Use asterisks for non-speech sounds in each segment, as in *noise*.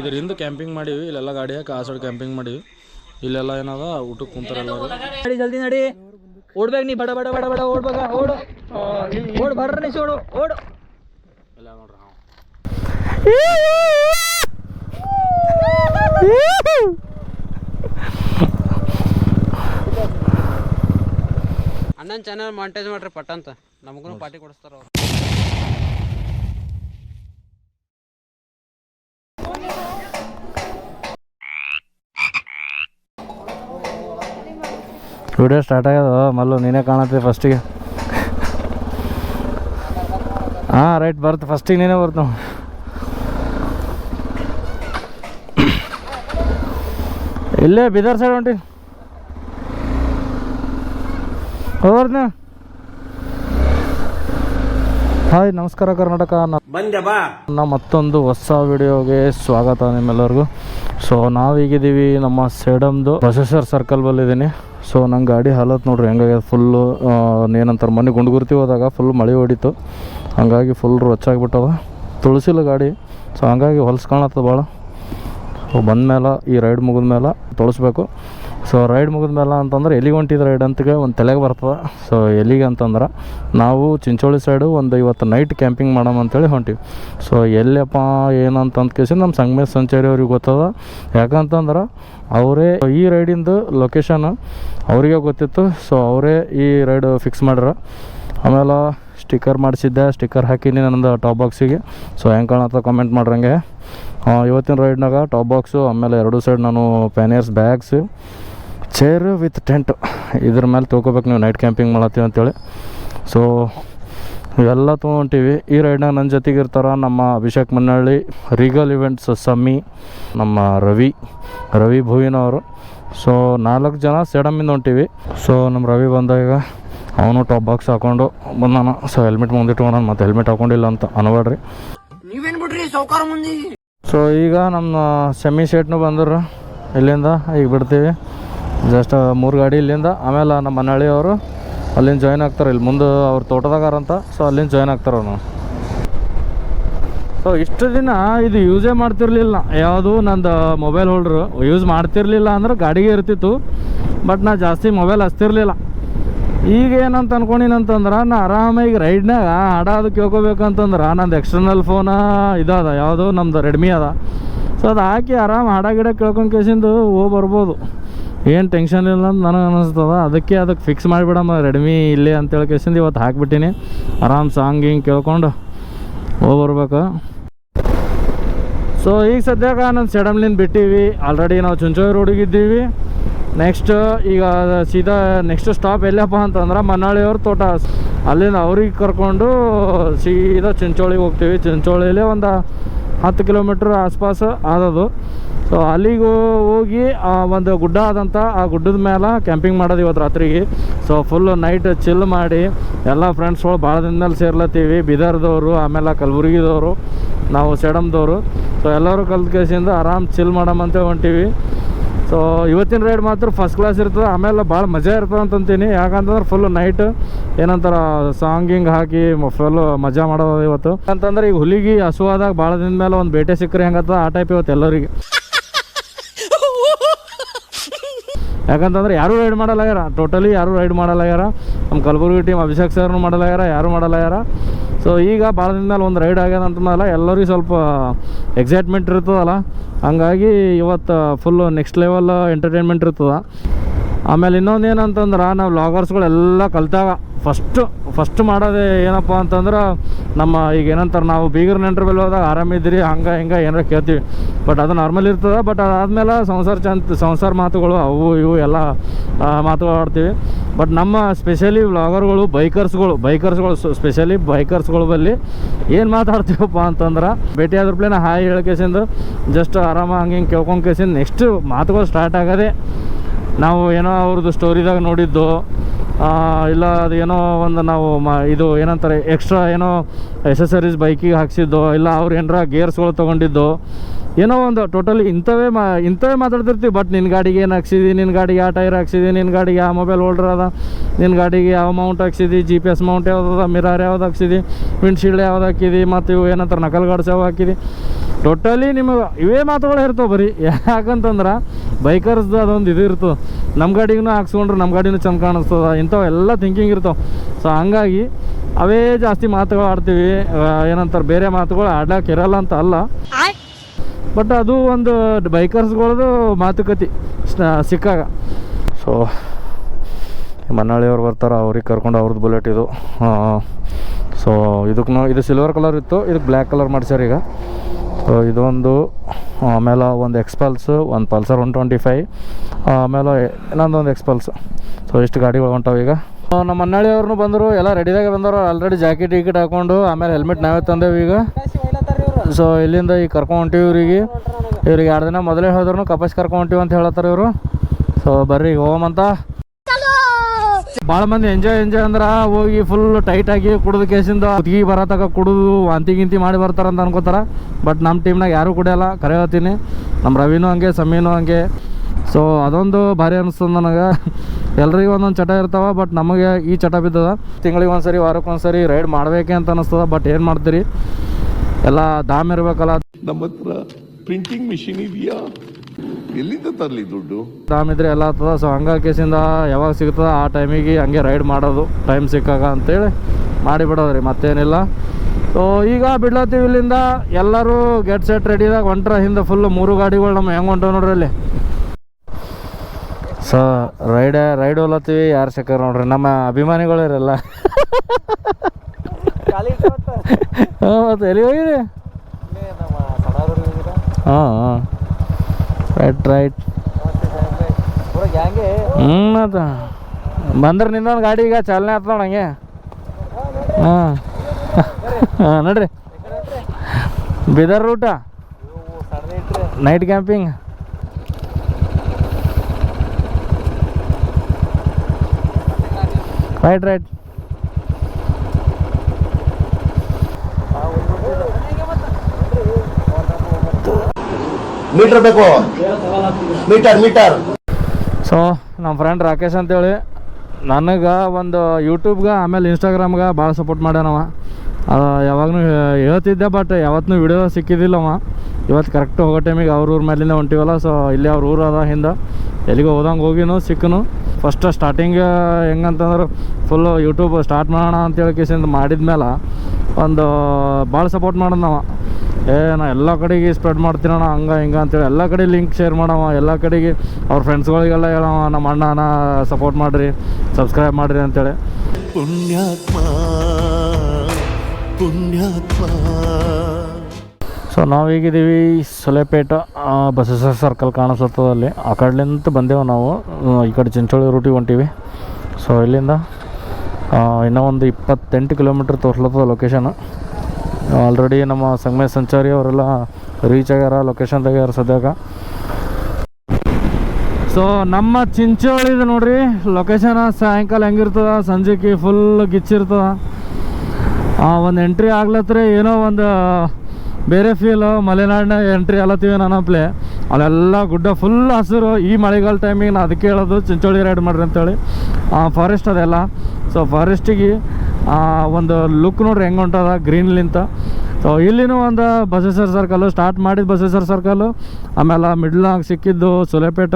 ಇದರಿಂದ ಕ್ಯಾಂಪಿಂಗ್ ಮಾಡೀವಿ ಇಲ್ಲೆಲ್ಲ ಗಾಡಿ ಹಾಕಿ ಆ ಸೈಡ್ ಕ್ಯಾಂಪಿಂಗ್ ಮಾಡೀವಿ. ಇಲ್ಲೆಲ್ಲ ಏನದ ಊಟಕ್ಕೆ ಕುಂತಾರ ನಡಿ ಜಲ್ದಿ ನಡಿ. ಓಡ್ಬೇಕು ನೀ ಬಡ ಬಡ ಬಡ ಬಡ ಓಡ್ಬೇಕ ಓಡು. ಓಡ್ ಬರ್ರ ಓಡು ಓಡು. ಇಲ್ಲ ನೋಡ್ರಿ ಹಾಂ ಅಣ್ಣನ ಚಾನಲ್ ಮಾಂಟೇಜ್ ಮಾಡ್ರಿ ಪಟ್ಟಂತ ನಮಗೂ ಪಾರ್ಟಿ ಕೊಡಿಸ್ತಾರ ಅವ್ರು. ವಿಡಿಯೋ ಸ್ಟಾರ್ಟ್ ಆಗ್ಯದ. ಮಲ್ಲು ನೀನೇ ಕಾಣತ್ತೆ ಫಸ್ಟಿಗೆ ಹಾಂ ರೈಟ್ ಬರ್ತು. ಫಸ್ಟಿಗೆ ನೀನೇ ಬರ್ತು ಇಲ್ಲೇ ಬಿದರ್ ಸೈಡ್ ಹೊಂಟಿ. ಹೋಗ್ಬರ್ತೀನಿ ಹಾಯ್ ನಮಸ್ಕಾರ ಕರ್ನಾಟಕ. ನಮ್ಮ ಮತ್ತೊಂದು ಹೊಸ ವಿಡಿಯೋಗೆ ಸ್ವಾಗತ ನಿಮ್ಮೆಲ್ಲರಿಗೂ. ಸೊ ನಾವೀಗಿದ್ದೀವಿ ನಮ್ಮ ಸೇಡಮ್ದು ಪ್ರೊಸೆಸರ್ ಸರ್ಕಲ್ ಬಲ್ಲಿದ್ದೀನಿ. ಸೊ ನಂಗೆ ಗಾಡಿ ಹಾಲತ್ ನೋಡ್ರಿ. ಹೆಂಗಾಗ್ಯದ ಫುಲ್ಲು ಏನಂತಾರೆ ಮನೆ ಗುಂಡ್ಗುರ್ತಿ ಹೋದಾಗ ಫುಲ್ ಮಳೆ ಹೊಡಿತು. ಹಂಗಾಗಿ ಫುಲ್ ರೊಚ್ಚಾಗ್ಬಿಟ್ಟದ ತುಳಸಿಲ್ಲ ಗಾಡಿ. ಸೊ ಹಂಗಾಗಿ ಹೊಲ್ಸ್ ಭಾಳ ಬಂದ ಮೇಲೆ ಈ ರೈಡ್ ಮುಗಿದ ಮೇಲೆ ತೊಳಸ್ಬೇಕು. ಸೊ ರೈಡ್ ಮುಗಿದ ಮೇಲೆ ಅಂತಂದ್ರೆ ಎಲ್ಲಿಗೆ ಹೊಂಟಿದ ರೈಡ್ ಅಂತಗೆ ಒಂದು ತಲೆಗೆ ಬರ್ತದೆ. ಸೊ ಎಲ್ಲಿಗೆ ಅಂತಂದ್ರೆ ನಾವು ಚಿಂಚೋಳಿ ಸೈಡು ಒಂದು ಇವತ್ತು ನೈಟ್ ಕ್ಯಾಂಪಿಂಗ್ ಮಾಡೋಣ ಅಂತೇಳಿ ಹೊಂಟಿವಿ. ಸೊ ಎಲ್ಲಪ್ಪ ಏನಂತ ಕೇಸಿ ನಮ್ಮ ಸಂಗಮೇಶ್ ಸಂಚಾರಿ ಅವ್ರಿಗೆ ಗೊತ್ತದ. ಯಾಕಂತಂದ್ರೆ ಅವರೇ ಈ ರೈಡಿಂದು ಲೊಕೇಶನ್ ಅವರಿಗೆ ಗೊತ್ತಿತ್ತು. ಸೊ ಅವರೇ ಈ ರೈಡ್ ಫಿಕ್ಸ್ ಮಾಡ್ಯಾರ. ಆಮೇಲೆ ಸ್ಟಿಕ್ಕರ್ ಮಾಡಿಸಿದ್ದೆ. ಸ್ಟಿಕ್ಕರ್ ಹಾಕಿನಿ ನನ್ನದು ಟಾಪ್ ಬಾಕ್ಸಿಗೆ ಸೊ ಹೆಂಗೆ ಕಾಣತ್ತ ಕಮೆಂಟ್ ಮಾಡ್ರಂಗೆ. ಇವತ್ತಿನ ರೈಡ್ನಾಗ ಟಾಪ್ ಬಾಕ್ಸು ಆಮೇಲೆ ಎರಡು ಸೈಡ್ ನಾನು panniers bags chair with tent ಇದ್ರ ಮೇಲೆ ತೊಗೋಬೇಕು ನೀವು ನೈಟ್ ಕ್ಯಾಂಪಿಂಗ್ ಮಾಡತ್ತೀವಿ ಅಂತೇಳಿ. ಸೊ ಇವೆಲ್ಲ ತೊಗೊಂತೀವಿ. ಈ ರೈಡ್ನಾಗ ನನ್ನ ಜೊತೆಗೆ ಇರ್ತಾರೆ ನಮ್ಮ ಅಭಿಷೇಕ್ ಮನ್ನಳ್ಳಿ ರೀಗಲ್ ಇವೆಂಟ್ಸ್ ಸಮ್ಮಿ ನಮ್ಮ ರವಿ ರವಿ ಭುವಿನವರು. ಸೊ ನಾಲ್ಕು ಜನ ಸೆಡಮಿಂದ ಹೊಂಟೀವಿ. ಸೊ ನಮ್ಮ ರವಿ ಬಂದಾಗ ಅವನು ಟಾಪ್ ಬಾಕ್ಸ್ ಹಾಕೊಂಡು ಬಂದಾನ. ಸೊ ಹೆಲ್ಮೆಟ್ ಮುಂದಿಟ್ಕೊಂಡ ಮತ್ತೆ ಹೆಲ್ಮೆಟ್ ಹಾಕೊಂಡಿಲ್ಲ ಅಂತ ಅನ್ಬೇಡ್ರಿ ಸೊ ಈಗ ನಮ್ಮ ಸೆಮಿ ಶೇಟ್ನು ಬಂದರು ಇಲ್ಲಿಂದ ಈಗ ಬಿಡ್ತೀವಿ. ಜಸ್ಟ್ ಮೂರು ಗಾಡಿ ಇಲ್ಲಿಂದ, ಆಮೇಲೆ ನಮ್ಮ ಮನಹಳ್ಳಿ ಅವರು ಅಲ್ಲಿಂದ ಜಾಯ್ನ್ ಆಗ್ತಾರೆ. ಇಲ್ಲಿ ಮುಂದೆ ಅವ್ರ ತೋಟದಾಗಾರಂತ ಸೊ ಅಲ್ಲಿಂದ ಜಾಯ್ನ್ ಆಗ್ತಾರೆ ಅವನು ಸೊ ಇಷ್ಟು ದಿನ ಇದು ಯೂಸೇ ಮಾಡ್ತಿರ್ಲಿಲ್ಲ. ಯಾವುದು ನಂದು ಮೊಬೈಲ್ ಹೋಲ್ಡ್ರು ಯೂಸ್ ಮಾಡ್ತಿರ್ಲಿಲ್ಲ ಅಂದ್ರೆ ಗಾಡಿಗೆ ಇರ್ತಿತ್ತು ಬಟ್ ನಾ ಜಾಸ್ತಿ ಮೊಬೈಲ್ ಹಚ್ತಿರ್ಲಿಲ್ಲ. ಈಗ ಏನಂತ ಅನ್ಕೊಂಡಿನಂತಂದ್ರೆ, ನಾ ಆರಾಮಾಗಿ ರೈಡ್ನಾಗ ಹಾಡ ಅದು ಕೇಳ್ಕೊಬೇಕಂತಂದ್ರೆ ನಂದು ಎಕ್ಸ್ಟರ್ನಲ್ ಫೋನ ಇದಾದ, ಯಾವುದು ನಮ್ದು ರೆಡ್ಮಿ ಅದ. ಸೊ ಅದು ಹಾಕಿ ಆರಾಮ ಹಾಡ ಗಿಡ ಕೇಳ್ಕೊಂಡು ಕೇಸಿಂದು ಹೋಗಿ ಬರ್ಬೋದು. ಏನು ಟೆನ್ಷನ್ ಇಲ್ಲ ಅಂತ ನನಗೆ ಅನ್ನಿಸ್ತದ ಅದಕ್ಕೆ ಅದಕ್ಕೆ ಫಿಕ್ಸ್ ಮಾಡಿಬಿಡಮ್ಮ. ರೆಡ್ಮಿ ಇಲ್ಲಿ ಅಂತೇಳಿ ಕೇಸಿಂದ ಇವತ್ತು ಹಾಕ್ಬಿಟ್ಟಿನಿ. ಆರಾಮ್ ಸಾಂಗ್ ಹಿಂಗೆ ಕೇಳ್ಕೊಂಡು ಹೋಗಿ ಬರ್ಬೇಕು ಸೊ ಈಗ ಸದ್ಯಕ್ಕೆ ನಾನು ಸೆಡಮ್ಲಿಂದ ಬಿಟ್ಟೀವಿ. ಆಲ್ರೆಡಿ ನಾವು ಚುಂಚೋಳಿ ರೋಡಿಗೆ ಇದ್ದೀವಿ. ನೆಕ್ಸ್ಟ್ ಈಗ ಸೀದಾ ನೆಕ್ಸ್ಟ್ ಸ್ಟಾಪ್ ಎಲ್ಲಪ್ಪ ಅಂತಂದ್ರೆ ಮನಾಳಿಯವ್ರ ತೋಟ. ಅಲ್ಲಿಂದ ಅವ್ರಿಗೆ ಕರ್ಕೊಂಡು ಸೀದಾ ಚಿಂಚೋಳಿಗೆ ಹೋಗ್ತೀವಿ. ಚಿಂಚೋಳಿಲೇ ಒಂದು ಹತ್ತು ಕಿಲೋಮೀಟ್ರ್ ಆಸ್ಪಾಸ್ ಆದದು ಸೊ ಅಲ್ಲಿಗೆ ಹೋಗಿ, ಆ, ಒಂದು ಗುಡ್ಡ ಆದಂಥ ಆ ಗುಡ್ಡದ ಮೇಲೆ ಕ್ಯಾಂಪಿಂಗ್ ಮಾಡೋದು ಇವತ್ತು ರಾತ್ರಿಗೆ. ಸೊ ಫುಲ್ ನೈಟ್ ಚಿಲ್ ಮಾಡಿ, ಎಲ್ಲ ಫ್ರೆಂಡ್ಸ್ಗಳು ಭಾಳ ದಿನದಲ್ಲಿ ಸೇರ್ಲತ್ತೀವಿ. ಬೀದರ್ದವರು, ಆಮೇಲೆ ಕಲಬುರ್ಗಿದವರು, ನಾವು ಸೇಡಮ್ದವರು ಸೊ ಎಲ್ಲರೂ ಕಲ್ತು ಕೇಸಿಂದ ಆರಾಮ್ ಚಿಲ್ ಮಾಡಮಂತ ಹೊಂಟೀವಿ. ಸೊ ಇವತ್ತಿನ ರೈಡ್ ಮಾತ್ರ ಫಸ್ಟ್ ಕ್ಲಾಸ್ ಇರ್ತದೆ. ಆಮೇಲೆ ಭಾಳ ಮಜಾ ಇರ್ತದೆ ಅಂತಂತೀನಿ. ಯಾಕಂತಂದ್ರೆ ಫುಲ್ ನೈಟ್ ಏನಂತಾರ ಸಾಂಗಿಂಗ್ ಹಾಕಿ ಫುಲ್ ಮಜಾ ಮಾಡೋದು ಇವತ್ತು. ಅಂತಂದ್ರೆ ಈಗ ಹುಲಿಗೆ ಹಸುವಾದಾಗ ಭಾಳ ದಿನ ಮೇಲೆ ಒಂದು ಬೇಟೆ ಸಿಕ್ಕರೆ ಹೆಂಗತ್ತ ಆ ಟೈಪ್ ಇವತ್ತು ಎಲ್ಲರಿಗೆ. ಯಾಕಂತಂದ್ರೆ ಯಾರೂ ರೈಡ್ ಮಾಡಲಾಗ್ಯಾರ. ಟೋಟಲಿ ಯಾರೂ ರೈಡ್ ಮಾಡಲಾಗ್ಯಾರ. ನಮ್ಮ ಕಲಬುರಗಿ ಟೀಮ್ ಅಭಿಷೇಕ್ ಸರ್ನು ಮಾಡಲಾಗ್ಯಾರ, ಯಾರೂ ಮಾಡಲಾಗ್ಯಾರ. ಸೊ ಈಗ ಭಾಳ ದಿನದಲ್ಲಿ ಒಂದು ರೈಡ್ ಆಗ್ಯದ ಅಂತಂದಲ್ಲ ಎಲ್ಲರಿಗೂ ಸ್ವಲ್ಪ ಎಕ್ಸೈಟ್ಮೆಂಟ್ ಇರ್ತದಲ್ಲ. ಹಂಗಾಗಿ ಇವತ್ತು ಫುಲ್ಲು ನೆಕ್ಸ್ಟ್ ಲೆವೆಲ್ ಎಂಟರ್ಟೈನ್ಮೆಂಟ್ ಇರ್ತದ. ಆಮೇಲೆ ಇನ್ನೊಂದು ಏನಂತಂದ್ರೆ ನಾವು ಲಾಗರ್ಸ್ಗಳೆಲ್ಲ ಕಲ್ತಾಗ ಫಸ್ಟು ಫಸ್ಟ್ ಮಾಡೋದೇ ಏನಪ್ಪ ಅಂತಂದ್ರೆ ನಮ್ಮ ಈಗ ಏನಂತಾರೆ ನಾವು ಬೀಗರ್ ನೆಂಟ್ರ ಮೇಲೆ ಹೋದಾಗ ಆರಾಮಿದ್ದೀರಿ ಹಂಗೆ, ಹಿಂಗೆ ಏನಾರ ಕೇಳ್ತೀವಿ. ಬಟ್ ಅದು ನಾರ್ಮಲ್ ಇರ್ತದೆ ಬಟ್ ಅದಾದಮೇಲೆ ಸಂಸಾರ ಚಂದ, ಸಂಸಾರ ಮಾತುಗಳು ಅವು ಇವು ಎಲ್ಲ ಮಾತುಗಳಾಡ್ತೀವಿ. ಬಟ್ ನಮ್ಮ ಸ್ಪೆಷಲಿ ವ್ಲಾಗರ್ಗಳು ಬೈಕರ್ಸ್ಗಳು ಬೈಕರ್ಸ್ಗಳು ಸ್ಪೆಷಲಿ ಬೈಕರ್ಸ್ಗಳು ಬಲ್ಲಿ ಏನು ಮಾತಾಡ್ತೀವಪ್ಪ ಅಂತಂದ್ರೆ ಭೇಟಿ ಆದ್ರ ಪ್ಲೇನ ಹಾಯ್ ಹೇಳ್ಕೇಸಿಂದು ಜಸ್ಟ್ ಆರಾಮ ಹಂಗೆ ಹಿಂಗೆ ಕೇಳ್ಕೊಂಡು ಕೇಸಿಂದ ನೆಕ್ಸ್ಟ್ ಮಾತುಗಳು ಸ್ಟಾರ್ಟ್ ಆಗೋದೇ ನಾವು ಏನೋ ಅವ್ರದ್ದು ಸ್ಟೋರಿದಾಗ ನೋಡಿದ್ದು ಇಲ್ಲ ಅದು ಏನೋ ಒಂದು ನಾವು ಮ, ಇದು ಏನಂತಾರೆ, ಎಕ್ಸ್ಟ್ರಾ ಏನೋ ಎಸೆಸರೀಸ್ ಬೈಕಿಗೆ ಹಾಕ್ಸಿದ್ದು, ಇಲ್ಲ ಅವ್ರು ಏನಾರ ಗೇರ್ಸ್ಗಳು ತೊಗೊಂಡಿದ್ದು ಏನೋ ಒಂದು ಟೋಟಲಿ ಇಂಥವೇ ಮಾ ಇಂಥವೇ ಮಾತಾಡ್ತಿರ್ತೀವಿ. ಬಟ್ ನಿನ್ನ ಗಾಡಿಗೆ ಏನು ಹಾಕ್ಸಿದಿ? ನಿನ್ನ ಗಾಡಿಗೆ ಆ ಟೈರ್ ಹಾಕ್ಸಿದಿ? ನಿನ್ನ ಗಾಡಿಗೆ ಯಾವ ಮೊಬೈಲ್ ಹೋಲ್ಡರ್ ಅದ? ನಿನ್ನ ಗಾಡಿಗೆ ಯಾವ ಮೌಂಟ್ ಹಾಕ್ಸಿದಿ? ಜಿ ಪಿ ಎಸ್ ಮೌಂಟ್ ಯಾವ್ದು ಮಿರಾರ್ ಯಾವ್ದು ಹಾಕ್ಸಿದಿ? ವಿಂಡ್ಶೀಲ್ಡ್ ಯಾವ್ದು ಹಾಕಿದಿ? ಮತ್ತು ಇವು ಏನಂತಾರೆ? ನಕಲ್ ಗಾಡ್ಸ್ ಯಾವ ಹಾಕಿದಿ? ಟೋಟಲಿ ನಿಮಗೆ ಇವೇ ಮಾತುಗಳು ಇರ್ತವೆ ಬರೀ. *laughs* ಯಾಕಂತಂದ್ರೆ ಬೈಕರ್ಸ್ದು ಅದೊಂದು ಇದು ಇರ್ತದೆ. ನಮ್ಮ ಗಾಡಿಗೂ ಹಾಕ್ಸ್ಕೊಂಡ್ರೆ ನಮ್ಮ ಗಾಡಿನೂ ಚಂದ ಕಾಣಿಸ್ತದ. ಇಂಥವೆಲ್ಲ ಥಿಂಕಿಂಗ್ ಇರ್ತಾವೆ. ಸೊ ಹಂಗಾಗಿ ಅವೇ ಜಾಸ್ತಿ ಮಾತುಗಳು ಆಡ್ತೀವಿ. ಆ, ಏನಂತಾರೆ? ಬೇರೆ ಮಾತುಗಳು ಆಡಕ್ಕೆ ಇರಲ್ಲ ಅಂತ ಅಲ್ಲ. ಬಟ್ ಅದು ಒಂದು ಬೈಕರ್ಸ್ಗಳದು ಮಾತುಕತೆ ಸಿಕ್ಕಾಗ. ಸೊ ಮನ್ನಾಳಿಯವ್ರು ಬರ್ತಾರೆ ಅವ್ರಿಗೆ ಕರ್ಕೊಂಡು ಅವ್ರದ್ದು ಬುಲೆಟ್ ಇದು. ಸೊ ಇದಕ್ಕೂ ಇದು ಸಿಲ್ವರ್ ಕಲರ್ ಇತ್ತು ಇದಕ್ಕೆ ಬ್ಲ್ಯಾಕ್ ಕಲರ್ ಮಾಡ್ಸ್ಯಾರ ಈಗ. ಸೊ ಇದೊಂದು ಆಮೇಲೆ ಒಂದು ಎಕ್ಸ್ಪಲ್ಸ್ ಒಂದು ಪಲ್ಸರ್ ಒನ್ ಟ್ವೆಂಟಿ ಫೈ ಆಮೇಲೆ ಇನ್ನೊಂದು ಒಂದು ಎಕ್ಸ್ಪಲ್ಸ್ ಸೊ ಇಷ್ಟು ಗಾಡಿಗಳು ಹೊಂಟಾವ ಈಗ. ನಮ್ಮ ಮನ್ನಾಳಿಯವ್ರನ್ನೂ ಬಂದರು ಎಲ್ಲ ರೆಡಿದಾಗ ಬಂದರು ಆಲ್ರೆಡಿ ಜಾಕೆಟ್ ಟಿಕೆಟ್ ಹಾಕೊಂಡು ಆಮೇಲೆ ಹೆಲ್ಮೆಟ್ ನಾವೇ ತಂದೇವು ಈಗ. ಸೊ ಇಲ್ಲಿಂದ ಈಗ ಕರ್ಕೊಂಡು ಹೊಂಟಿವಿ ಇವ್ರಿಗೆ. ಇವ್ರಿಗೆ ಎರಡು ದಿನ ಮೊದಲೇ ಹೇಳಿದ್ರು ಕಪಾಸ್ ಕರ್ಕೊಂಡು ಹೊಂಟಿವಿ ಅಂತ ಹೇಳತ್ತಾರ ಇವರು. ಸೊ ಬರ್ರಿ ಹೋಗಮಂತ ಭಾಳ ಮಂದಿ ಎಂಜಾಯ್ ಎಂಜಾಯ್ ಅಂದ್ರೆ ಹೋಗಿ ಫುಲ್ ಟೈಟ್ ಆಗಿ ಕುಡಿದ ಕೇಸಿಂದ ಹುದ್ಗಿ ಬರತಕ ಕುಡಿದು ವಾಂತಿ ಗಿಂತಿ ಮಾಡಿ ಬರ್ತಾರೆ ಅಂತ ಅನ್ಕೋತಾರ. ಬಟ್ ನಮ್ಮ ಟೀಮ್ನಾಗ ಯಾರೂ ಕುಡಿಯಲ್ಲ, ಕರೆ ಹೇಳ್ತೀನಿ. ನಮ್ಮ ರವಿನೂ ಹಂಗೆ, ಸಮೀನು ಹಂಗೆ. ಸೊ ಅದೊಂದು ಭಾರಿ ಅನಿಸ್ತದ ನನಗೆ. ಎಲ್ರಿಗೂ ಒಂದೊಂದು ಚಟ ಇರ್ತಾವ ಬಟ್ ನಮಗೆ ಈ ಚಟ ಬಿದ್ದದ. ತಿಂಗಳಿಗೆ ಒಂದ್ಸರಿ ವಾರಕ್ಕೆ ಒಂದ್ಸರಿ ರೈಡ್ ಮಾಡಬೇಕೆ ಅಂತ ಅನಿಸ್ತದ ಬಟ್ ಏನು ಮಾಡ್ತೀರಿ? ಎಲ್ಲ ದಾಮ್ ಇರ್ಬೇಕಲ್ಲ. ನಮ್ಮ ಹತ್ರ ಪ್ರಿಂಟಿಂಗ್ ಮಿಷಿನ್ ಇದೆಯಾ? ಎಲ್ಲಿಂದ ತರಲಿ ದುಡ್ಡು? ದಾಮ್ ಇದ್ರೆ ಎಲ್ಲ ಆಗ್ತದ. ಸೊ ಹಂಗ ಕೇಸಿಂದ ಯಾವಾಗ ಸಿಗ್ತದ ಆ ಟೈಮಿಗೆ ಹಂಗೆ ರೈಡ್ ಮಾಡೋದು. ಟೈಮ್ ಸಿಕ್ಕಾಗ ಅಂತೇಳಿ ಮಾಡಿಬಿಡೋದ್ರಿ ಮತ್ತೇನಿಲ್ಲ. ಸೊ ಈಗ ಬಿಡ್ಲತ್ತೀವಿ ಇಲ್ಲಿಂದ. ಎಲ್ಲರೂ ಗೆಟ್ ಸೆಟ್ ರೆಡಿದಾಗ ಹೊಂಟ್ರ ಹಿಂದೆ ಫುಲ್ ಮೂರು ಗಾಡಿಗಳು ನಮ್ಮ ಹೆಂಗೆ ಹೊಂಟವ ನೋಡ್ರಿ ಅಲ್ಲಿ. ಸೊ ರೈಡ ರೈಡ್ ಹೋಲತ್ತೀವಿ ಯಾರು ಸಿಕ್ಕಾರ ನೋಡ್ರಿ? ನಮ್ಮ ಅಭಿಮಾನಿಗಳಿರಲ್ಲ *laughs* ಹಾಂ ಮತ್ತೆ ಎಲ್ಲಿ ಹೋಗಿದೆ ಹಾಂ ಹಾಂ. ರೈಟ್ ರೈಟ್ ಹ್ಞೂ ಅದು ಬಂದ್ರೆ ನಿಂದೊಂದು ಗಾಡಿ ಈಗ ಚಾಲನೆ ಆಯ್ತು ನೋಡಿ ಹಂಗೆ. ಹಾಂ. ಹಾಂ ನೋಡ್ರಿ. Bidar ರೂಟ night camping right right metre ಬೇಕು. Metre metre. ಸೊ ನಮ್ಮ ಫ್ರೆಂಡ್ ರಾಕೇಶ್ ಅಂತೇಳಿ, ನನಗೆ ಒಂದು ಯೂಟ್ಯೂಬ್ಗೆ ಆಮೇಲೆ ಇನ್ಸ್ಟಾಗ್ರಾಮ್ಗೆ ಭಾಳ ಸಪೋರ್ಟ್ ಮಾಡ್ಯಾನವ. ಯಾವಾಗಲೂ ಹೇಳ್ತಿದ್ದೆ ಬಟ್ ಯಾವತ್ತೂ ವಿಡಿಯೋ ಸಿಕ್ಕಿದ್ದಿಲ್ಲ ಅವ ಇವತ್ತು ಕರೆಕ್ಟ್ ಹೋಗೋ ಟೈಮಿಗೆ ಅವ್ರ ಊರ ಮೇಲಿಂದ ಹೊಂಟಿವಲ್ಲ ಸೊ ಇಲ್ಲಿ ಅವ್ರ ಊರು ಅದ ಹಿಂದೆ. ಎಲ್ಲಿಗೆ ಹೋದಂಗೆ ಹೋಗಿನು, ಸಿಕ್ಕನು. ಫಸ್ಟ್ ಸ್ಟಾರ್ಟಿಂಗ್ ಹೆಂಗಂತಂದ್ರೆ ಫುಲ್ಲು ಯೂಟ್ಯೂಬ್ ಸ್ಟಾರ್ಟ್ ಮಾಡೋಣ ಅಂತೇಳಿ ಕೇಸಿಂದ ಮಾಡಿದ್ಮೇಲೆ, ಒಂದು ಭಾಳ ಸಪೋರ್ಟ್ ಮಾಡೋದು ನಾವು ಏ ನಾ ಎಲ್ಲ ಕಡೆಗೆ ಸ್ಪ್ರೆಡ್ ಮಾಡ್ತೀನಣ ಹಂಗೆ ಹಿಂಗೆ ಅಂತೇಳಿ ಎಲ್ಲ ಕಡೆ ಲಿಂಕ್ ಶೇರ್ ಮಾಡವ ಎಲ್ಲ ಕಡೆಗೆ ಅವ್ರ ಫ್ರೆಂಡ್ಸ್ಗಳಿಗೆಲ್ಲ ಹೇಳವ ನಮ್ಮ ಅಣ್ಣನ ಸಪೋರ್ಟ್ ಮಾಡಿರಿ ಸಬ್ಸ್ಕ್ರೈಬ್ ಮಾಡಿರಿ ಅಂತೇಳಿ. ಪುಣ್ಯಾತ್ಮ ಪುಣ್ಯಾತ್ಮ. ಸೊ ನಾವು ಈಗಿದ್ದೀವಿ ಸೊಲೆಪೇಟ ಬಸವೇಶ್ವರ ಸರ್ಕಲ್ ಕಾಣಿಸ್ತದ ಅಲ್ಲಿ ಆ ಕಡೆಲಿಂದ ಬಂದೆವು ನಾವು ಈ ಕಡೆ ಚಿಂಚೋಳಿ ರೂಟಿಗೆ ಹೊಂಟೀವಿ. ಸೊ ಇಲ್ಲಿಂದ ಇನ್ನೂ ಒಂದು ಇಪ್ಪತ್ತೆಂಟು ಕಿಲೋಮೀಟ್ರ್ ತೋರ್ಸ್ಲತ್ತದ ಲೊಕೇಶನ್ ಆಲ್ರೆಡಿ ನಮ್ಮ ಸಂಗಮೇಶ್ ಸಂಚಾರಿ ಅವರೆಲ್ಲ ರೀಚ್ ಆಗ್ಯಾರ ಲೊಕೇಶನ್ ತೆಗ್ಯಾರ ಸದ್ಯಾಗ. ಸೊ ನಮ್ಮ ಚಿಂಚೋಳಿದು ನೋಡ್ರಿ. ಲೊಕೇಶನ್ ಸಾಯಂಕಾಲ ಹೆಂಗಿರ್ತದ? ಸಂಜೆಗೆ ಫುಲ್ ಗಿಚ್ಚಿರ್ತದ. ಒಂದು ಎಂಟ್ರಿ ಆಗ್ಲತ್ತರೆ ಏನೋ ಒಂದು ಬೇರೆ ಫೀಲು ಮಲೆನಾಡಿನ ಎಂಟ್ರಿ ಅಲ್ಲತ್ತೀವಿ ನನ್ನಪ್ಲೆ ಅಲ್ಲೆಲ್ಲ ಗುಡ್ಡ ಫುಲ್ ಹಸಿರು. ಈ ಮಳೆಗಾಲ ಟೈಮಿಗೆ ನಾನು ಅದಕ್ಕೆ ಹೇಳೋದು, ಚಿಂಚೋಳಿ ರೈಡ್ ಮಾಡ್ರಿ ಅಂತೇಳಿ. ಫಾರೆಸ್ಟ್ ಅದೆಲ್ಲ. ಸೊ ಫಾರೆಸ್ಟಿಗೆ ಒಂದು ಲುಕ್ ನೋಡ್ರಿ ಹೆಂಗೆ ಹೊಂಟದ ಗ್ರೀನ್ಲಿಂತ ಸೊ ಇಲ್ಲಿನೂ ಒಂದು ಬಸವೇಶ್ವರ ಸರ್ಕಲ್ಲು ಸ್ಟಾರ್ಟ್ ಮಾಡಿದ ಬಸವೇಶ್ವರ ಸರ್ಕಲ್ಲು ಆಮೇಲೆ ಮಿಡ್ಲಾಗ ಸಿಕ್ಕಿದ್ದು ಸುಲೇಪೇಟ,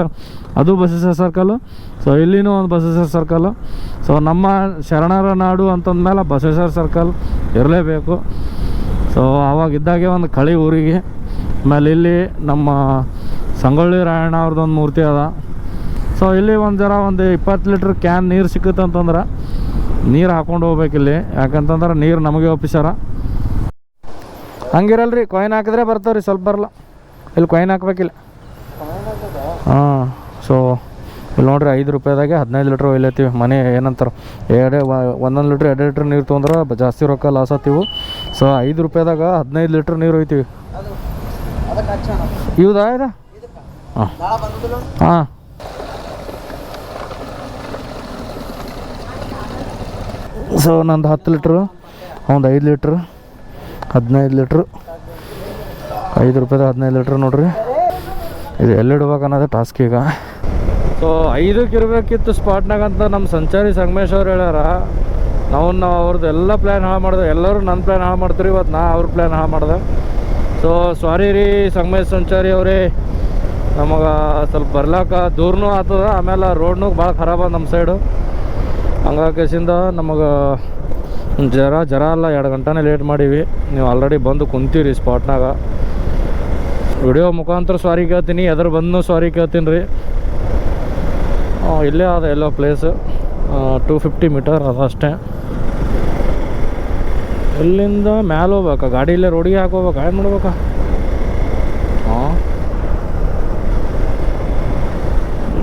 ಅದು ಬಸವೇಶ್ವರ ಸರ್ಕಲ್ಲು ಸೊ ಇಲ್ಲಿನೂ ಒಂದು ಬಸವೇಶ್ವರ ಸರ್ಕಲ್ಲು ಸೊ ನಮ್ಮ ಶರಣರ ನಾಡು ಅಂತಂದ್ಮೇಲೆ ಬಸವೇಶ್ವರ ಸರ್ಕಲ್ ಇರಲೇಬೇಕು. ಸೊ ಅವಾಗ ಇದ್ದಾಗೆ ಒಂದು ಕಳಿ ಊರಿಗೆ. ಆಮೇಲೆ ಇಲ್ಲಿ ನಮ್ಮ ಸಂಗೊಳ್ಳಿ ರಾಯಣ್ಣ ಅವ್ರದ್ದೊಂದು ಮೂರ್ತಿ ಅದ. ಸೊ ಇಲ್ಲಿ ಒಂದು ಜರ ಒಂದು ಇಪ್ಪತ್ತು ಲೀಟ್ರ್ ಕ್ಯಾನ್ ನೀರು ಸಿಕ್ಕತ್ತಂತಂದ್ರೆ ನೀರು ಹಾಕೊಂಡು ಹೋಗ್ಬೇಕು ಇಲ್ಲಿ. ಯಾಕಂತಂದ್ರೆ ನೀರು ನಮಗೆ ಒಪ್ಪಿಸ್ಯಾರ. ಹಂಗಿರಲ್ರಿ ಕಾಯಿನ್ ಹಾಕಿದ್ರೆ ಬರ್ತಾವ್ರಿ ಸ್ವಲ್ಪ ಬರಲ್ಲ ಇಲ್ಲಿ ಕಾಯಿನ್ ಹಾಕ್ಬೇಕಿಲ್ಲ. ಹಾಂ ಸೊ ಇಲ್ಲಿ ನೋಡ್ರಿ ಐದು ರೂಪಾಯಿದಾಗೆ ಹದಿನೈದು ಲೀಟ್ರ್ ಒಯ್ಲತ್ತೀವಿ ಮನೆ ಏನಂತಾರೆ ಎರಡೇ ಒಂದೊಂದು ಲೀಟ್ರ್ ಎರಡು ಲೀಟ್ರ್ ನೀರು ತೊಗೊಂಡ್ರೆ ಜಾಸ್ತಿ ರೊಕ್ಕ ಲಾಸ್ ಆತೀವು. ಸೊ ಐದು ರೂಪಾಯಿದಾಗ ಹದಿನೈದು ಲೀಟ್ರ್ ನೀರು ಒಯ್ತೀವಿ. ಇವ್ದಾ ಇದು? ಹಾಂ. ಹಾಂ. ಸೊ, ನಂದು ಹತ್ತು ಲೀಟ್ರು ಒಂದು ಐದು ಲೀಟ್ರ್, ಹದಿನೈದು ಲೀಟ್ರು, ಐದು ರೂಪಾಯ್ದು ಹದಿನೈದು ಲೀಟ್ರ್ ನೋಡ್ರಿ. ಇದು ಎಲ್ಲಿಡ್ಬೇಕು ಅನ್ನೋದೇ ಟಾಸ್ಕ್ ಈಗ. ಸೊ, ಐದಕ್ಕೆ ಇರಬೇಕಿತ್ತು ಸ್ಪಾಟ್ನಾಗ ಅಂತ ನಮ್ಮ ಸಂಚಾರಿ ಸಂಗಮೇಶ್ ಅವ್ರು ಹೇಳ್ಯಾರ. ನಾವು ನಾವು ಅವ್ರದ್ದು ಎಲ್ಲ ಪ್ಲ್ಯಾನ್ ಹಾಳು ಮಾಡಿದೆ. ಎಲ್ಲರೂ ನನ್ನ ಪ್ಲ್ಯಾನ್ ಹಾಳು ಮಾಡ್ತೀರಿ ಇವತ್ತು ನಾ ಅವ್ರ ಪ್ಲ್ಯಾನ್ ಹಾಳು ಮಾಡಿದೆ. ಸೊ ಸಾರಿ ರೀ ಸಂಗಮೇಶ್ ಸಂಚಾರಿ ಅವರೇ. ನಮಗೆ ಸ್ವಲ್ಪ ಬರ್ಲಾಕ ದೂರನೂ ಆತದ, ಆಮೇಲೆ ರೋಡ್ನು ಭಾಳ ಖರಾಬ ನಮ್ಮ ಸೈಡು ಹಂಗಾಕೇಸಿಂದ ನಮಗೆ ಜರ ಜರ ಅಲ್ಲ ಎರಡು ಗಂಟೆನೇ ಲೇಟ್ ಮಾಡೀವಿ. ನೀವು ಆಲ್ರೆಡಿ ಬಂದು ಕುಂತೀರಿ ಸ್ಪಾಟ್ನಾಗ ವಿಡಿಯೋ ಮುಖಾಂತರ ಸಾರಿ ಕೇಳ್ತೀನಿ, ಎದ್ರ ಬಂದು ಸಾರಿ ಕೇಳ್ತೀನಿ ರೀ ಇಲ್ಲೇ ಅದ ಎಲ್ಲೋ ಪ್ಲೇಸ್ ಟೂ ಫಿಫ್ಟಿ ಮೀಟರ್ ಅದ ಅಷ್ಟೇ. ಇಲ್ಲಿಂದ ಮ್ಯಾಲೆ ಹೋಗ್ಬೇಕಾ? ಗಾಡಿ ಇಲ್ಲೇ ರೋಡಿಗೆ ಹಾಕೋಬೇಕಾ ಏನು ಮಾಡ್ಬೇಕಾ? ಹಾಂ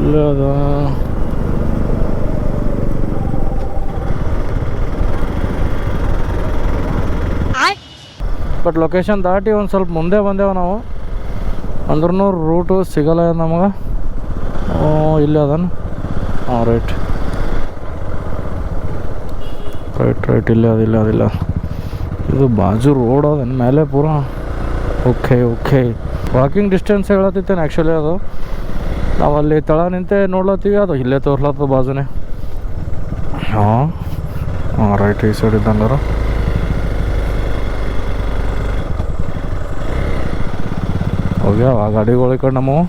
ಇಲ್ಲೇ ಬಟ್ ಲೊಕೇಶನ್ ದಾಟಿ ಒಂದು ಸ್ವಲ್ಪ ಮುಂದೆ ಬಂದೇವು ನಾವು. ಅಂದ್ರೂ ರೂಟು ಸಿಗಲ್ಲ ನಮಗೆ? ಇಲ್ಲೇ ಅದನ್ನು ಹಾಂ ರೈಟ್ ರೈಟ್ ರೈಟ್ ಇಲ್ಲೇ ಅದಿಲ್ಲ ಅದಿಲ್ಲ ಇದು ಬಾಜು ರೋಡ್ ಅದನ್ನ ಮೇಲೆ ಪೂರ. ಓಕೆ ಓಕೆ ವಾಕಿಂಗ್ ಡಿಸ್ಟೆನ್ಸ್ ಹೇಳತ್ತಿತ್ತೇನೆ ಆ್ಯಕ್ಚುಲಿ ಅದು. ನಾವು ಅಲ್ಲಿ ತಳ ನಿಂತೆ ನೋಡ್ಲತ್ತೀವಿ, ಅದು ಇಲ್ಲೇ ತೋರ್ಲತ್ತದ ಬಾಜುನೇ. ಹಾಂ. ಹಾಂ ರೈಟ್ ಈ ಸೈಡ್ ಇದ್ದಂಗಾರ. ಹೋಗ್ಯಾವ ಆ ಗಾಡಿಗಳು ಕಡೆ ನಮ್ಮವು.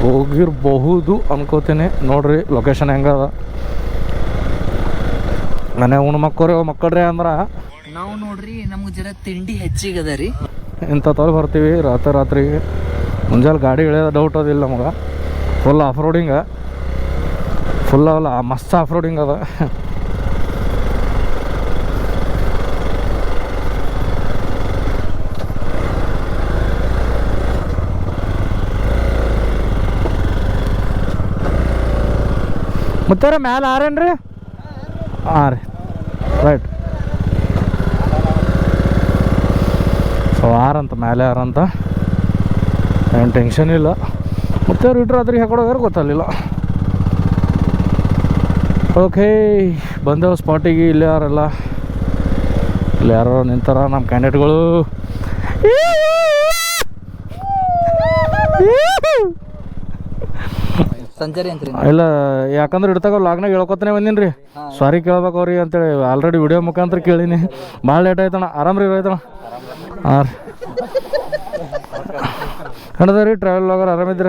ಹೋಗಿರಬಹುದು ಅನ್ಕೋತೀನಿ. ನೋಡ್ರಿ ಲೊಕೇಶನ್ ಹೆಂಗದ. ಮನೆ ಉಣ್ ಮಕ್ಕೋರಿ ಮಕ್ಕಳ್ರಿ ಅಂದ್ರ. ನಾವು ನೋಡ್ರಿ ನಮ್ಗೆ ಜರ ತಿಂಡಿ ಹೆಚ್ಚಿಗೆ ಅದ ರೀ ಇಂಥ ತೊಲೆ ಬರ್ತೀವಿ ರಾತ್ರಿ ರಾತ್ರಿಗೆ. ಮುಂಜಾನೆ ಗಾಡಿ ಇಳಿಯೋದು ಡೌಟ್ ಅದಿಲ್ಲ ನಮ್ಗೆ. ಫುಲ್ ಆಫ್ ರೋಡಿಂಗ ಫುಲ್ ಅವಲ್ಲ ಮಸ್ತ್ ಆಫ್ ರೋಡಿಂಗ್ ಅದ. ಮುತ್ತಾರ ಆರೇನು ರೀ ಹಾಂ ರೀ. ರೈಟ್. ಸೊ, ಆರಂತ ಮೇಲೆ ಆರಂತ. ಏನು ಟೆನ್ಷನ್ ಇಲ್ಲ. ಮತ್ತೆ ಇಟ್ರು ಅದ್ರಿಗೆ ಹಾಕೊಡೋಗಾರ ಗೊತ್ತಾಗಲಿಲ್ಲ. ಓಕೆ ಬಂದೆವು ಸ್ಪಾಟಿಗೆ ಇಲ್ಲಿ ಯಾರೆಲ್ಲ? ಇಲ್ಲಿ ಯಾರೋ ನಿಂತಾರ ನಮ್ಮ ಕ್ಯಾಂಡಿಡೇಟ್ಗಳು ಅಂತ್ರಿ ಇಲ್ಲ ಯಾಕಂದ್ರೆ ಇಡ್ತಾಗ ಲಾಗ್ನಾಗ ಹೇಳ್ಕೊತಾನೆ ಬಂದೀನಿ ರೀ. ಸಾರಿ ಕೇಳ್ಬೇಕು ಅವ್ರಿ ಅಂತೇಳಿ ಆಲ್ರೆಡಿ ವಿಡಿಯೋ ಮುಖಾಂತರ ಕೇಳೀನಿ. ಭಾಳ ಲೇಟ್ ಆಯ್ತಣ್ಣ ಆರಾಮ್ ರೀ ಆಯ್ತಣ್ಣ ಹಾಂ ರೀ. ಕಣದ ರೀ ಟ್ರಾವೆಲ್ ಲಾಗರ್ ಆರಾಮಿದ್ರ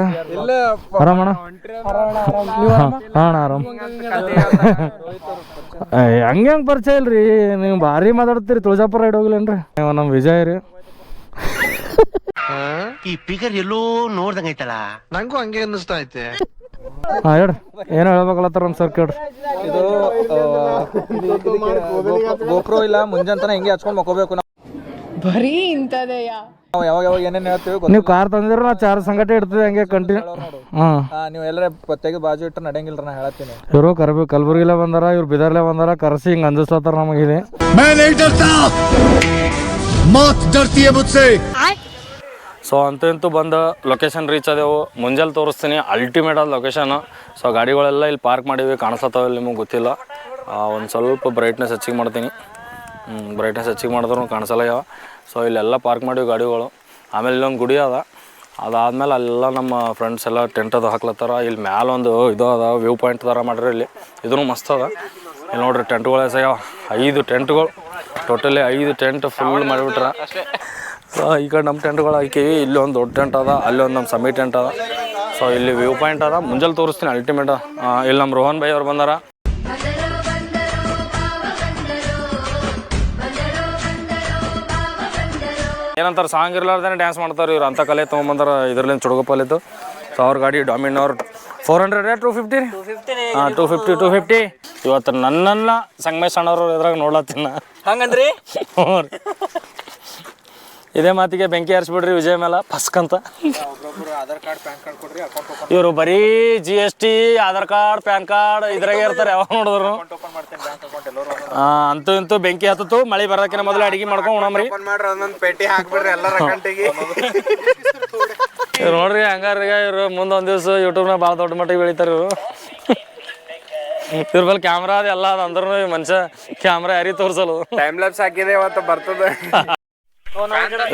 ಆರಾಮಣ್ಣ ಹಾಂ ಅಣ್ಣ ಆರಾಮ್. ಏಯ್, ಹಂಗೆ ಹೆಂಗೆ ಪರಿಚಯ ಇಲ್ರಿ ನೀವು ಭಾರಿ ಮಾತಾಡ್ತೀರಿ ತುಳಜಾಪುರ ರೈಡ್ ಹೋಗ್ಲೇನ್ರಿ ನೀವು ನಮ್ಮ ವಿಜಯ್ ರೀ. ಈ ಫಿಗರ್ ಎಲ್ಲೋ ನೋಡ್ದಂಗೈತಲ್ಲ ನಂಗೂ ಹಂಗೆ ಅನ್ನಿಸ್ತಾ ಐತೆ. ಹಾಂ ಹೇಳ್ರಿ ಏನೋ ಹೇಳ್ಬೇಕಲ್ಲತ್ತಾರ ಒಂದು ಸರ್ ಕೇಳ್ರಿ ಇದು ಗೋಪ್ರೋ ಇಲ್ಲ ಮುಂಜಾನೆ ಹಿಂಗೆ ಹಚ್ಕೊಂಡು ಮಕ್ಕೋಬೇಕು ನಾವು ಬರೀ ಇಂಥದೆಯ ನಾವು ಯಾವಾಗ ಯಾವಾಗ ಏನೇನು ಹೇಳ್ತೀವಿ ನೀವು ಕಾರ್ ತಂದಿರ ನಾ ಚಾರ್ ಸಂಗಟ ಇಡ್ತದೆ ಹಂಗೆ ಕಂಟಿನ್ಯೂ ಹಾಂ ನೀವು ಎಲ್ಲರ ತೆಗೆದು ಬಾಜು ಇಟ್ಟರೆ ನಡೆಯಂಗಿಲ್ಲ ನಾ ಹೇಳತ್ತೀನಿ ಇವರು ಕರ್ಬಿ ಕಲಬುರ್ಗಿಲೇ ಬಂದಾರ ಇವ್ರು ಬಿದರ್ಲೆ ಬಂದಾರ ಕರೆಸಿ ಹಿಂಗೆ ಅಂದಿಸ್ಲತ್ತಾರ ನಮಗಿದೆ मैं नहीं डरता मौत डरती है मुझसे ಸೊ ಅಂತೂ ಇಂತೂ ಬಂದು ಲೊಕೇಶನ್ ರೀಚ್ ಆದೆವು. ಮುಂಜಾನೆ ತೋರಿಸ್ತೀನಿ ಅಲ್ಟಿಮೇಟ್ ಆದ ಲೊಕೇಶನ್ ಸೊ ಗಾಡಿಗಳೆಲ್ಲ ಇಲ್ಲಿ ಪಾರ್ಕ್ ಮಾಡಿದ್ವಿ ಇಲ್ಲಿ ನಿಮಗೆ ಗೊತ್ತಿಲ್ಲ. ಒಂದು ಸ್ವಲ್ಪ ಬ್ರೈಟ್ನೆಸ್ ಹೆಚ್ಚಿಗೆ ಮಾಡ್ತೀನಿ. ಬ್ರೈಟ್ನೆಸ್ ಹೆಚ್ಚಿಗೆ ಮಾಡಿದ್ರು ಕಾಣಿಸಲ್ಲ ಯಾವ. ಸೊ ಇಲ್ಲೆಲ್ಲ ಪಾರ್ಕ್ ಮಾಡಿವಿ ಗಾಡಿಗಳು. ಆಮೇಲೆ ಇಲ್ಲೊಂದು ಗುಡಿ ಅದ. ಅದಾದಮೇಲೆ ಅಲ್ಲೆಲ್ಲ ನಮ್ಮ ಫ್ರೆಂಡ್ಸ್ ಎಲ್ಲ ಟೆಂಟ್ ಅದು ಹಾಕ್ಲತ್ತಾರ. ಇಲ್ಲಿ ಮ್ಯಾಲೊಂದು ಇದು ಅದ ವ್ಯೂ ಪಾಯಿಂಟ್ ಥರ ಮಾಡಿರಿ ಇಲ್ಲಿ. ಇದೂ ಮಸ್ತ್ ಅದ. ಇಲ್ಲಿ ನೋಡ್ರಿ ಟೆಂಟ್ಗಳು ಎಸಗ್ಯಾವ ಐದು ಟೆಂಟ್ಗಳು ಟೋಟಲಿ ಐದು ಟೆಂಟ್ ಫುಲ್ ಮಾಡಿಬಿಟ್ರ. ಈ ಕಡೆ ನಮ್ಮ ಟೆಂಟ್ಗಳು ಹಾಕೀವಿ ಇಲ್ಲಿ ಒಂದು ದೊಡ್ಡ ಟೆಂಟ್ ಅದ ಅಲ್ಲಿ ಒಂದು ನಮ್ಮ ಸಮಿ ಟೆಂಟ್ ಅದ. ಸೊ ಇಲ್ಲಿ ವ್ಯೂ ಪಾಯಿಂಟ್ ಅದ. ಮುಂಜಾನೆ ತೋರಿಸ್ತೀನಿ ಅಲ್ಟಿಮೇಟ್ ಇಲ್ಲಿ ನಮ್ಮ ರೋಹನ್ ಭಾಯ್ ಅವ್ರು ಬಂದಾರ. ಏನಂತಾರೆ ಸಾಂಗ್ ಇರ್ಲಾರ್ದೇ ಡ್ಯಾನ್ಸ್ ಮಾಡ್ತಾರೆ ಇವ್ರು. ಅಂತ ಕಲೆ ತೊಗೊಂಬಂದಾರ ಇದ್ರಲ್ಲಿಂದ ಚುಡುಗಪ್ಪಲ್ಲಿದ್ದು ಸೊ ಅವ್ರ ಗಾಡಿ ಡಾಮಿನ್ ಅವ್ರು ಫೋರ್ ಹಂಡ್ರೆಡ್ ಟೂ ಫಿಫ್ಟಿ ಹಾಂ ಟೂ ಫಿಫ್ಟಿ ಟೂ ಫಿಫ್ಟಿ ಇವತ್ತು ನನ್ನನ್ನ ಸಂಗಮೇಶ್ ಅಣ್ಣವ್ರು ಇದ್ರಾಗ ನೋಡ್ಲತ್ತಿನ ಹಂಗಂದ್ರಿ? ಹ್ಞೂ ರೀ. ಇದೇ ಮಾತಿಗೆ ಬೆಂಕಿ ಹರಿಸ್ಬಿಡ್ರಿ ವಿಜಯ್ ಮೇಲ ಓಪನ್ ಇವರು ಬರೀ G S T Aadhaar card PAN card ಇದ್ರಾಗೆ ಇರ್ತಾರೆ, ಯಾವಾಗ ನೋಡಿದ್ರು ಅಂತೂ ಇಂತೂ ಬೆಂಕಿ ಹತ್ತಿತು ಮಳೆ ಬರೋಕಿನ ಮೊದಲು ಅಡಿಗೆ ಮಾಡ್ಕೊಂಡು ಹಾಕ್ಬಿಡ್ರಿ ಇವ್ರು ನೋಡ್ರಿ ಹಂಗಾರೀಗ ಇವರು ಮುಂದೆ ಒಂದು ದಿವಸ ಯೂಟ್ಯೂಬ್ನಾಗ ಭಾಳ ದೊಡ್ಡ ಮಟ್ಟಿಗೆ ಬೆಳಿತಾರೆ ಇವರು. ಇದ್ರ ಮೇಲೆ ಕ್ಯಾಮ್ರಾ ಅದೆಲ್ಲ ಅದ ಅಂದ್ರೂ ಮನುಷ್ಯ ಕ್ಯಾಮ್ರಾ ಯಾರಿಗೆ ತೋರ್ಸಲು ಟೈಮ್ ಲ್ಯಾಬ್ಸ್ ಹಾಕಿದೆ ಇವತ್ತು ಬರ್ತದೆ.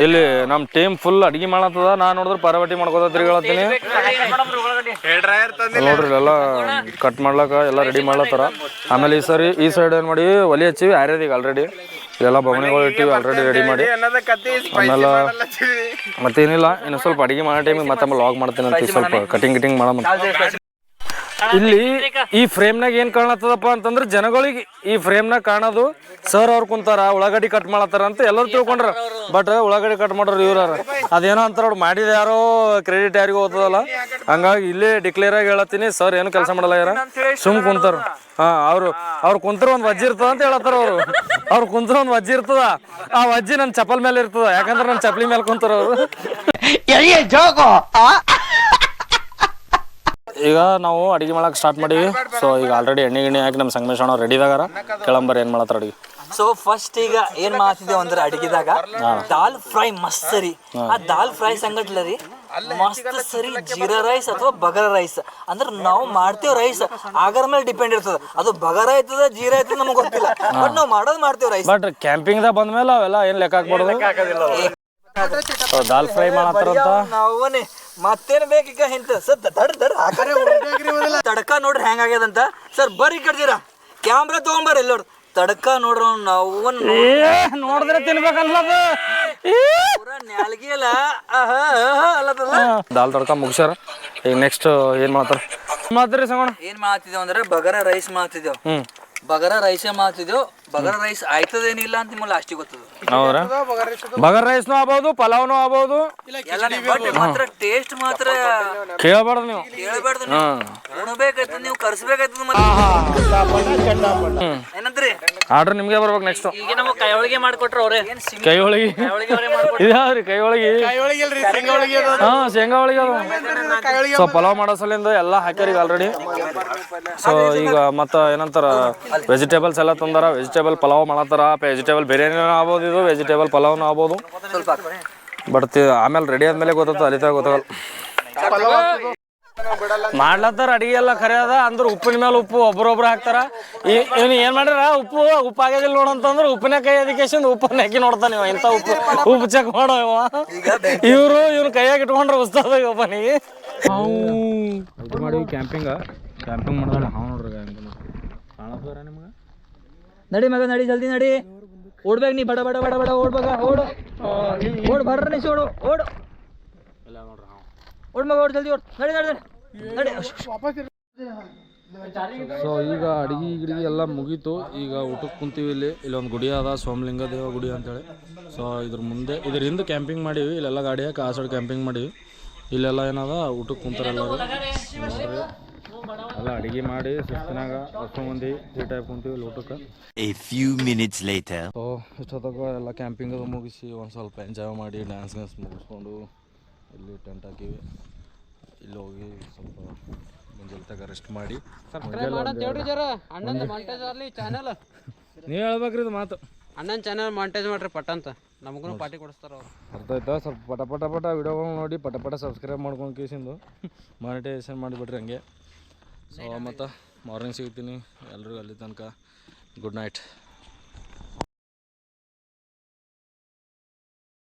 ಇಲ್ಲಿ ನಮ್ಮ ಟೀಮ್ ಫುಲ್ ಅಡಿಗೆ ಮಾಡತ್ತದ. ನಾ ನೋಡಿದ್ರೆ ಪರವಟಿ ಮಾಡ್ಕೋತ ತಿರುಗಾಳತ್ತೀನಿ ನೋಡ್ರಿ ಎಲ್ಲ ಕಟ್ ಮಾಡ್ಲಕ್ಕ ಎಲ್ಲ ರೆಡಿ ಮಾಡ್ಲತ್ತಾರ. ಆಮೇಲೆ ಈ ಸರಿ ಈ ಸೈಡ್ ಏನ್ ಮಾಡಿ ಒಲಿ ಹಚ್ಚಿವಿ ಆರ್ಯದ ಈಗ ಆಲ್ರೆಡಿ ಎಲ್ಲ ಬೊಗಣಿಗಳು ಇಟ್ಟಿವಿ ಆಲ್ರೆಡಿ ರೆಡಿ ಮಾಡಿ. ಆಮೇಲೆ ಮತ್ತೇನಿಲ್ಲ ಇನ್ನು ಸ್ವಲ್ಪ ಅಡಿಗೆ ಮಾಡೋ ಟೈಮಿಗೆ ಮತ್ತೆ ಲಾಗ್ ಮಾಡ್ತೀನಿ ಅಂತ ಸ್ವಲ್ಪ ಕಟಿಂಗ್ ಗಿಟಿಂಗ್ ಮಾಡ ಇಲ್ಲಿ ಈ ಫ್ರೇಮ್ನಾಗ ಏನ್ ಕಾಣತ್ತದಪ್ಪ ಅಂತಂದ್ರೆ ಜನಗಳಿಗೆ ಈ ಫ್ರೇಮ್ನಾಗ ಕಾಣೋದು ಸರ್ ಅವ್ರು ಕುಂತಾರ ಉಳ್ಳಾಗಡ್ಡಿ ಕಟ್ ಮಾಡತ್ತಾರ ಅಂತ ಎಲ್ಲರೂ ತಿಳ್ಕೊಂಡ್ರ. ಬಟ್ ಉಳ್ಳಾಗಡ್ಡಿ ಕಟ್ ಮಾಡೋರು ಇವ್ರ ಅದೇನೋ ಅಂತಾರ ಅವ್ರು ಮಾಡಿದ ಯಾರೋ ಕ್ರೆಡಿಟ್ ಯಾರಿಗೂ ಹೋಗ್ತದಲ್ಲ ಹಂಗಾಗಿ ಇಲ್ಲೇ ಡಿಕ್ಲೇರ್ ಆಗಿ ಹೇಳತ್ತೀನಿ ಸರ್ ಏನು ಕೆಲಸ ಮಾಡಲ್ಲ ಯಾರ? ಸುಮ್ ಕುಂತಾರ. ಹಾ ಅವ್ರು ಅವ್ರು ಕುಂತ್ರ ಒಂದ್ ವಜ್ಜಿ ಇರ್ತದ ಅಂತ ಹೇಳತ್ತಾರ ಅವ್ರು. ಅವ್ರು ಕುಂತ್ರ ಒಂದ್ ವಜ್ಜಿ ಇರ್ತದ ಆ ವಜ್ಜಿ ನನ್ ಚಪ್ಪಲ್ ಮೇಲೆ ಇರ್ತದ ಯಾಕಂದ್ರೆ ನನ್ ಚಪ್ಪಲಿ ಮೇಲೆ ಕುಂತಾರ ಅವ್ರು. ಈಗ ನಾವು ಅಡಿಗೆ ಮಾಡಕ್ ಸ್ಟಾರ್ಟ್ ಮಾಡೀವಿ. ಸೊ ಈಗ ಆಲ್ರೆಡಿ ಎಣ್ಣೆ ಗಿಣ್ಣೆ ಹಾಕಿ ನಮ್ಮ ಸಂಗಮೇಶ್ ಅಣ್ಣ ರೆಡಿ ಇದಾಗಾರ ಕೆಳಂಬರ್ ಏನ್ ಮಾಡತ್ತಾರ ಅಡಿಗೆ? ಸೊ ಫಸ್ಟ್ ಈಗ ಏನ್ ಮಾಡ್ತಿದ್ದೇವೆ ಅಂದ್ರೆ ಅಡಿಗೆದಾಗ ದಾಲ್ ಫ್ರೈ ಮಸ್ತ್ ಸರಿ. ಆ ದಾಲ್ ಫ್ರೈ ಸಂಗಟ್ಲ ರೀ ಮಸ್ತ್ ಸರಿ ಜೀರಾ ರೈಸ್ ಅಥವಾ ಬಗರ ರೈಸ್ ಅಂದ್ರೆ ನಾವು ಮಾಡ್ತೇವ್ ರೈಸ್ ಆಗರ ಮೇಲೆ ಡಿಪೆಂಡ್ ಇರ್ತದ. ಅದು ಬಗರ ಆಯ್ತದ ಜೀರಾ ಆಯ್ತದ ನಮ್ಗೆ ಗೊತ್ತಿಲ್ಲ. ಬಟ್ ನಾವು ಮಾಡೋದು ಮಾಡ್ತೇವ್ ರೈಸ್ ಬಟ್ ಕ್ಯಾಂಪಿಂಗ್ ದಾಗ ಬಂದ್ಮೇಲೆ ಅವೆಲ್ಲ ಏನ್ ಲೆಕ್ಕ ಹಾಕ್ಬಾರ್ದು? So, ದಾಲ್ ಫ್ರೈ ಮಾಡತ್ತಾರಂತ ನಾವನೇ ಮತ್ತೇನ್ ಬೇಕೀಗ ಹಿಂತ ಸರ್ ದಡ್ ಹಾಕರೆ ತಡ್ಕ ನೋಡ್ರಿ ಹೆಂಗ್ ಆಗ್ಯದಂತ. ಸರ್ ಬರ್ರಿ ಕಡ್ದಿರ. ಕ್ಯಾಮ್ರಾ ತಗೊಂಬರ್ರಿ ಎಲ್ಲೋಡ್ ತಡಕ ನೋಡ್ರ ನಾವು ನೋಡಿದ್ರೆ ತಿನ್ಬೇಕಲ್ಲ ದಾಲ್ ತಡಕ ಮುಗಿಸ್ಯಾರ. ಈಗ ನೆಕ್ಸ್ಟ್ ಏನ್ ಮಾಡ್ತಾರ? ಮಾತ್ರಿ ಸಂಗಣ ಏನ್ ಮಾಡ್ತಿದ್ದೇವ್ ಅಂದ್ರೆ ಬಗರ ರೈಸ್ ಮಾಡ್ತಿದ್ದೇವ್ ಹ್ಮ್. ಬಗರ ರೈಸೇ ಮಾಡ್ತಿದ್ದೇವ್ ಬಗರ ರೈಸ್ ಆಯ್ತದೇನಿಲ್ಲ ಅಂತ ನಿಮ್ಗೆ ಲಾಸ್ಟಿಗೆ ಗೊತ್ತದ. ಹೌದ್ರ ಬಗರ್ ರೈಸ್ನು ಆಗ್ಬೋದು ಪಲಾವ್ನು ಆಗ್ಬೋದು. ಎಲ್ಲ ಬಟ್ ಮಾತ್ರ ಟೇಸ್ಟ್ ಮಾತ್ರ ಕೇಳಬಾರ್ದು ನೀವು. ಕೇಳಬಾರ್ದು ನೀವು. ಉಣ್ಬೇಕಾಯ್ತದ ನೀವು ಕರ್ಸ್ಬೇಕಾಯ್ತದ ಮತ್ತೆ. ಏನಂದ್ರಿ? ಆರ್ಡರ್ ನಿಮ್ಗೆ ಬರ್ಬೇಕು ನೆಕ್ಸ್ಟ್ ಈಗ ನಮಗೆ ಕೈ ಒಳಗೆ ಮಾಡ್ಕೊಟ್ರ. ಅವ್ರೆ ಕೈ ಹೋಳಿಗೆ ಇದ್ಯಾವ್ರಿ ಕೈ ಹೋಳಿಗೆ ಹಾ ಶೇಂಗಾ ಹೋಳಿಗೆ ಅದು ಸೊ ಪಲಾವ್ ಮಾಡೋ ಸಲಿಂದ ಎಲ್ಲ ಹಾಕ್ಯಾರ ಈಗ ಆಲ್ರೆಡಿ ಸೊ ಈಗ ಮತ್ತ ಏನಂತಾರ ವೆಜಿಟೇಬಲ್ಸ್ ಎಲ್ಲ ತಂದಾರ ವೆಜಿಟೇಬಲ್ ಪಲಾವ್ ಮಾಡತ್ತಾರ. ವೆಜಿಟೇಬಲ್ ಬಿರಿಯಾನಿನೂ ಆಗ್ಬೋದು ಇದು ವೆಜಿಟೇಬಲ್ ಪಲಾವ್ನು ಆಗ್ಬೋದು. ಬಟ್, ಆಮೇಲೆ ರೆಡಿ ಆದ್ಮೇಲೆ ಗೊತ್ತಾಗ್ತದೆ ಅಲಿತಾಗ ಗೊತ್ತಾಗಲ್ಲ. ಮಾಡ್ಲತ್ತಾರ, ಅಡಿಗೆ ಎಲ್ಲ ಖರೆ ಅದ. ಅಂದ್ರೆ ಉಪ್ಪಿನ ಮೇಲೆ ಉಪ್ಪು, ಒಬ್ರೊಬ್ರು ಹಾಕ್ತಾರ. ಇವ್ನು ಏನ್ ಮಾಡ್ಯಾರ ಉಪ್ಪು ಉಪ್ಪು ಆಗ್ಯದಿಲ್ಲ ನೋಡಂತಂದ್ರೆ ಉಪ್ಪಿನ ಕೈ ಅದಕ್ಕೆ ಉಪ್ಪನ್ನ ಹಾಕಿ ನೋಡ್ತಾನೆ ಇವ. ಇಂಥ ಉಪ್ಪು ಉಪ್ಪು ಚೆಕ್ ಮಾಡೋ ಇವ. ಇವರು ಇವ್ನ ಕೈಯಾಗ ಇಟ್ಕೊಂಡ್ರೆ ಉಸ್ತದ ಒಬ್ಬನಿಗೆ ಇದು ಮಾಡಿ ಕ್ಯಾಂಪಿಂಗ್ ಮಾಡಿದ್ರೆ ಹಾವು ನೋಡ್ರಿ ಕಾಣತ್ತಾರ ನಿಮ್ಗೆ? ನಡಿ ಮಗ, ನಡಿ, ಜಲ್ದಿ ನಡಿ. ಓಡ್ಬೇಕು ನೀ, ಬಡ ಬಡ ಬಡ ಬಡ ಓಡ್ಬೇಕ ಓಡು. ಓಡ್, ಬರ್ರ ನಿಶ್ ಓಡು ಓಡು. ಓಡ್ ಮಗ, ಓಡ್, ಜಲ್ದಿ ಓಡ್. ನಡಿ ನಡಿ ನಡಿ. ಸೊ ಈಗ ಅಡಿಗೆ ಗಿಡಿಗೆ ಎಲ್ಲ ಮುಗೀತು. ಈಗ ಊಟಕ್ಕೆ ಕುಂತೀವಿ ಇಲ್ಲಿ. ಇಲ್ಲೊಂದು ಗುಡಿ ಅದ, ಸೋಮಲಿಂಗ ದೇವ ಗುಡಿ ಅಂತೇಳಿ. ಸೊ ಇದ್ರ ಮುಂದೆ ಇದ್ರ ಹಿಂದೆ ಕ್ಯಾಂಪಿಂಗ್ ಮಾಡೀವಿ. ಇಲ್ಲೆಲ್ಲ ಗಾಡಿ ಹಾಕಿ ಆ ಸೈಡ್ ಕ್ಯಾಂಪಿಂಗ್ ಮಾಡೀವಿ. ಇಲ್ಲೆಲ್ಲ ಏನದ, ಊಟಕ್ಕೆ ಕುಂತಾರೆಲ್ಲರೂ ನೋಡ್ರಿ. ಎಲ್ಲ ಅಡಿಗೆ ಮಾಡಿ ಶಿಸ್ತಿನಾಗ ಅಷ್ಟು ಮಂದಿ ಈ ಟೈಪ್ ಕುಂತೀವಿ ಲೋಟಕ್ಕೆ ಊಟಕ್ಕೆ. A few minutes later. So ಇಷ್ಟೊತ್ತಾಗ ಎಲ್ಲ ಕ್ಯಾಂಪಿಂಗ್ ಅದು ಮುಗಿಸಿ ಒಂದು ಸ್ವಲ್ಪ ಎಂಜಾಯ್ ಮಾಡಿ ಡ್ಯಾನ್ಸ್ ಗ್ಯಾನ್ಸ್ ಮುಗಿಸ್ಕೊಂಡು ಇಲ್ಲಿ ಟೆಂಟ್ ಹಾಕಿವಿ. ಇಲ್ಲಿ ಹೋಗಿ ಸ್ವಲ್ಪ ಮುಂಜಾನೆ ತಗ ರೆಸ್ಟ್ ಮಾಡಿ. ನೀವು ಹೇಳ್ಬೇಕ್ರಿ ಇದು ಮಾತು. ಅಣ್ಣನ ಚಾನಲ್ ಮಾಂಟೇಜ್ ಮಾಡ್ರಿ ಪಟ್ಟಂತ ನಮಗೂ ಪಾರ್ಟಿ ಕೊಡಿಸ್ತಾರ ಅವ್ರು. ಅರ್ಥ ಆಯ್ತಾ? ಸ್ವಲ್ಪ ಪಟ ಪಟ ಪಟ ವಿಡಿಯೋಗಳು ನೋಡಿ ಪಟ ಪಟ ಸಬ್ಸ್ಕ್ರೈಬ್ ಮಾಡ್ಕೊಂಡು ಕೇಸಿಂದು. *laughs* ಮಾನಿಟೈಸೇಷನ್ ಮಾಡಿಬಿಟ್ರಿ ಹಂಗೆ. ಸೊ ಮತ್ತು ಮಾರ್ನಿಂಗ್ ಸಿಗ್ತೀನಿ ಎಲ್ಲರಿಗೂ ಅಲ್ಲಿ ತನಕ ಗುಡ್ ನೈಟ್